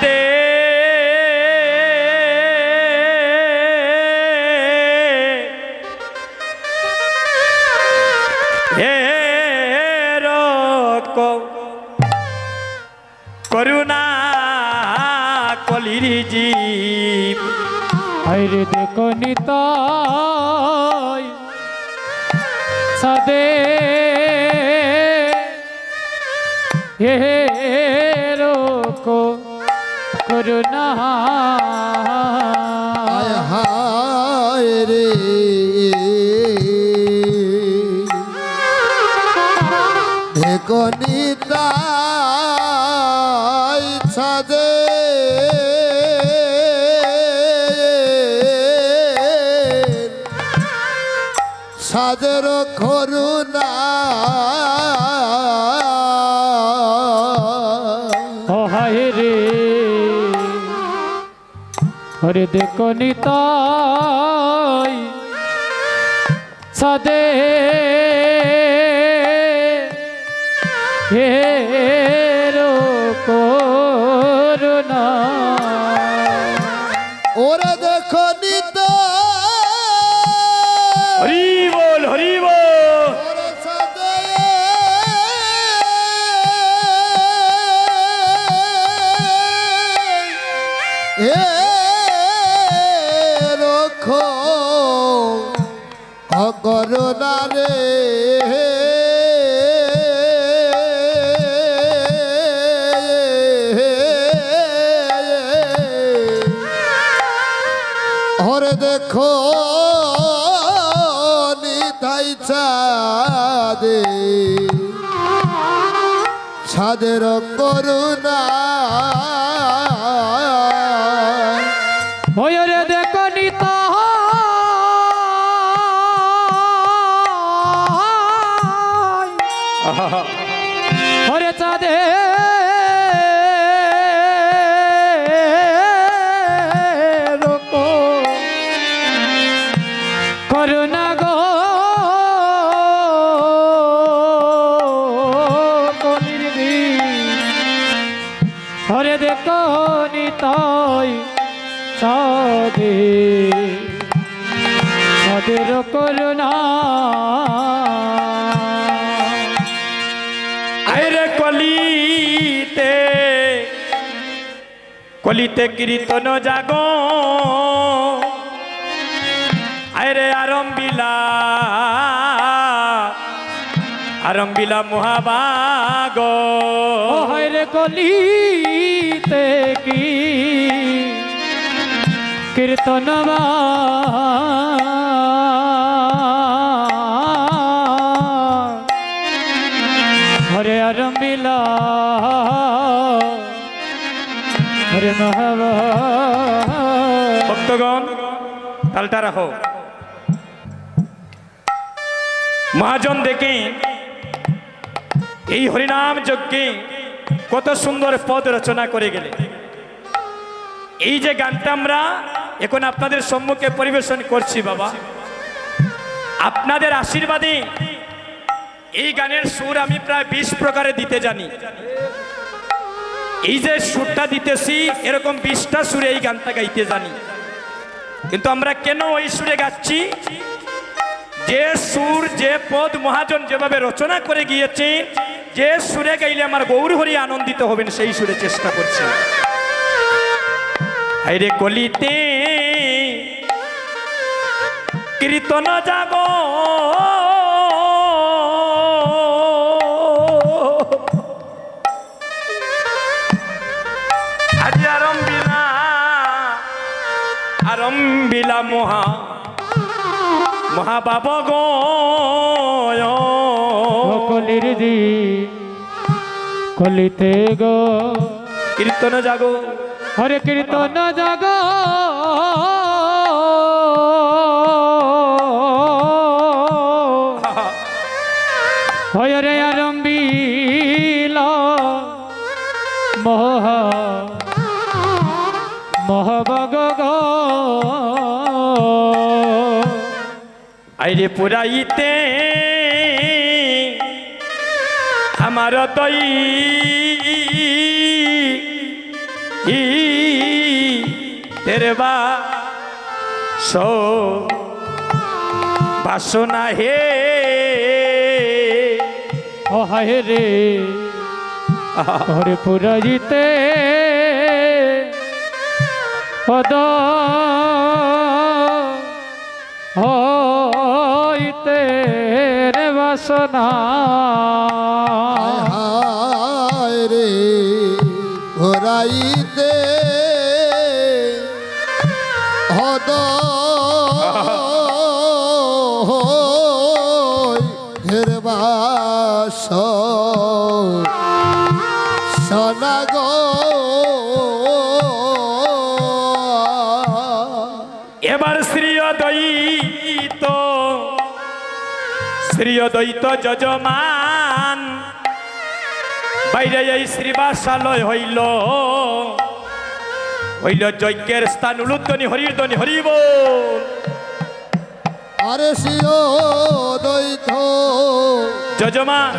হে করুণা কলির জীব। হাইরে দেখো নিতাই সাদে। হে করুণা। হায় রে। দেখনিতাই ছাদে সাদের করুণা হরে দেখো নিতাই সাদে। হে করুণা। ওরে দেখো নিতাই চাঁদে ছাদের করুণা। হরে সাদে সাদের করুণা। আরে কলিতে কলিতে কীর্তন জাগ। আরে আরম্বিলা আরম্বিলা মহাবাগ হরে কলিতে কি কীর্তন হরে আরম্বিলা হরে মহাবা। ভক্তগণ, তালটা রাখো। মহাজন দেখে, এই হরিনাম যজ্ঞে কত সুন্দর পদ রচনা করে গেলে এই যে গানটা আমরা এখন আপনাদের সম্মুখে পরিবেশন করছি, বাবা। আপনাদের আশীর্বাদে এই গানের সুর আমি প্রায় বিশ প্রকারে দিতে জানি। এই যে সুরটা দিতেছি, এরকম বিশটা সুরে এই গানটা গাইতে জানি। কিন্তু আমরা কেন ওই সুরে গাচ্ছি? যে সুর, যে পদ মহাজন যেভাবে রচনা করে গিয়েছে, যে সুরে গাইলে আমার গৌর হরি আনন্দিত হবেন, সেই সুরে চেষ্টা করছি। হাইরে কলিতে কীর্তন জাগ। আজি আরম্বিলা আরম্বিলা মহা মহাবাব দি কলিতে গো। কীর্তন জাগো। হরে কীর্তন জাগ। হরে আরম্বিল মোহ মহবগ আইরে পুরাইতে আমার তৈ ই হেরবা সো বাসনা হে হায় রে। হরে পুরাজিতে পদ হইতে রে বাসনা। হায় রে হদ শ্রীয় দ্বৈত যজমান বাইরে এই শ্রীবাসালয় হইল। হইল যজ্ঞের স্থান উলুধ্বনি হরির ধ্বনি হরিব। আরে শিও দৈথ যজমান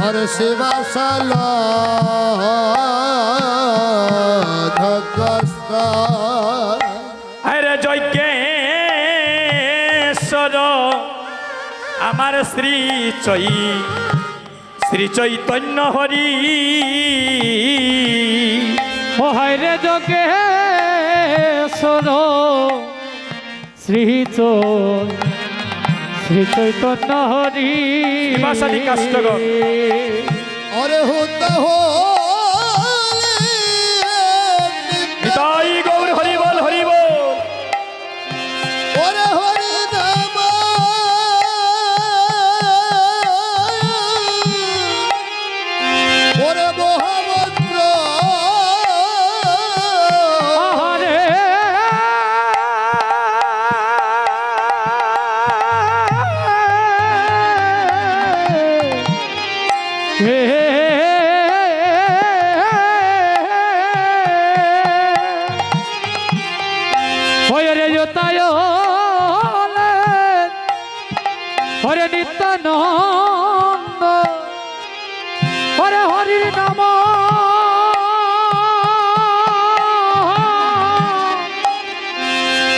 হরে শিবাশাল আরে যজ্ঞেশ্বর আমার শ্রী চৈ শ্রী চৈতন্য হরি ও হায় রে শোনো শ্রী চৈ- শ্রী চৈতন্য হরি শ্রীবাসাদি কাষ্টগণ।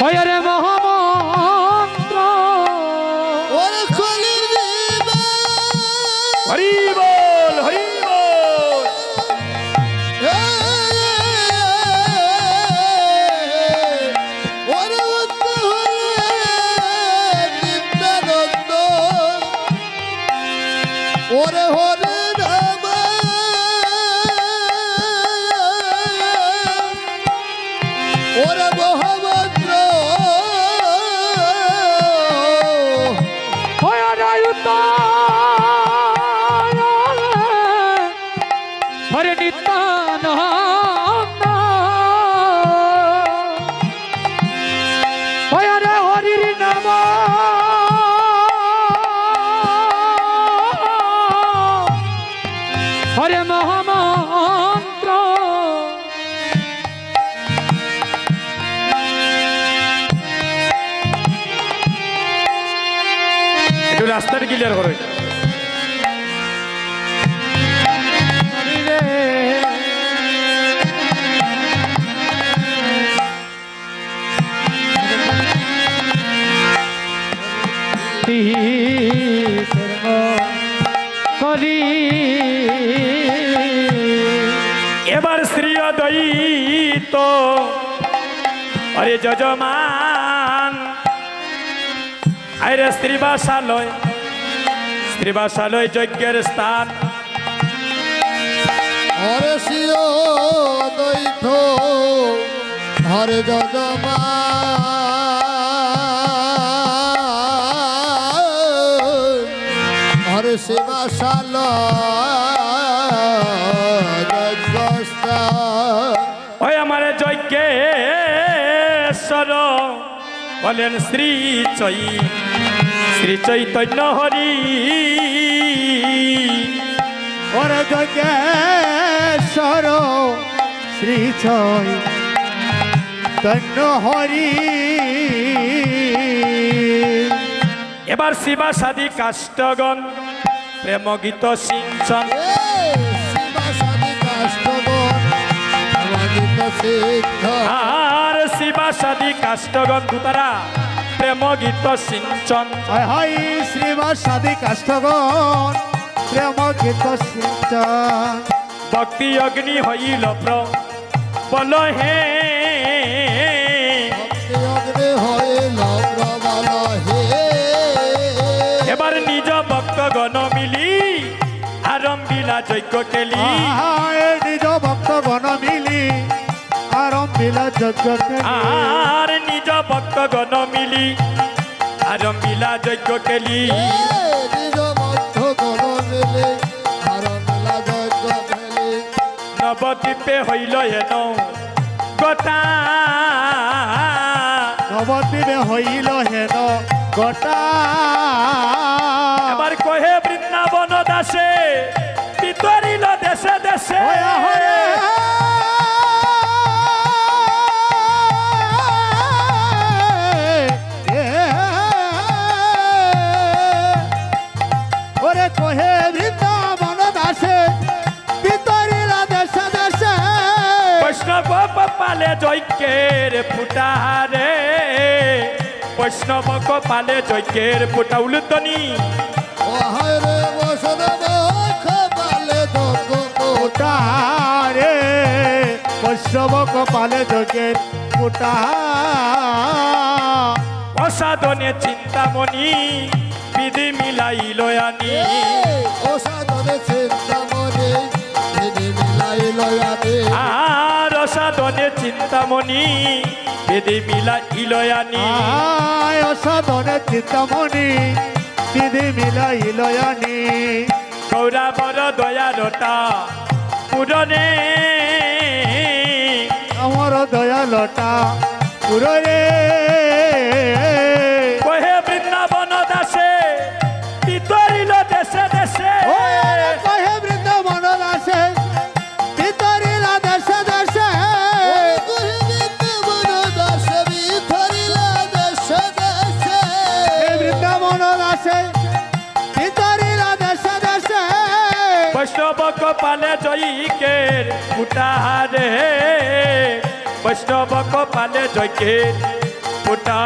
হরে ক্লিয়ার করো। করি এবার শ্রী দ্বৈত। আরে যজমান আরে স্ত্রীবাসালয় স্ত্রীবাসালয় যজ্ঞের স্থান। দৈথ হরে যজমা হরে শিবাশাল ওই আমার যজ্ঞেশ্বর বলেন শ্রী চৈ শ্রী চৈতন্য হরি। ওরে যোগেশ্বর শ্রী ছয়। তন্ন হরি। এবার শিবা সাদি কাষ্টগণ প্রেম গীত সিঞ্চন। সিদ্ধ আর শিবা সাদি কাষ্টগণ তারা প্রেম গীত সিঞ্চন। হয় শ্রীবাস সাদি কাষ্টগণ অগ্নি হইল প্র বল হে অগ্নি হইল প্রবল হে এবার নিজ ভক্তগণ মিলি আরম্ভিলা যজ্ঞ কেলি নিজ ভক্ত গণ মিলি আরম্ভিলা যজ্ঞ আর নিজ ভক্তগণ মিলি আরম্ভিলা যজ্ঞ কেলি নবদ্বীপে হইল হেন গতা নবদ্বীপে হইল হেন গোটা। এবার কহে বৃন্দাবন দাসে পিতরিল দেশে দেশে? পালে যজ্ঞের ফুটারে বৈষ্ণব পালে যজ্ঞের ফুটা উলুতনি ও রে বসন খপালে যজ্ঞ কোটা বৈষ্ণব কপালে যোগের ফুটা অসাধনে চিন্তামণি বিধি মিলাইল আনি। ও সাধনে চিন্তামণি বিধি মিলাইল আনি। আর অসাধনে চিন্তামণি দিদি মিলা ইলয়ানি। অসাধনে চিন্তামণি বিধি মিলা ইলয়ানি। গৌরাবর দয়ালতা পুরনে আমার দয়ালতা পুররে বৈষ্ণব কপালে জয়ীকের ফুটারে বৈষ্ণব কপালে জয়কের ফুটা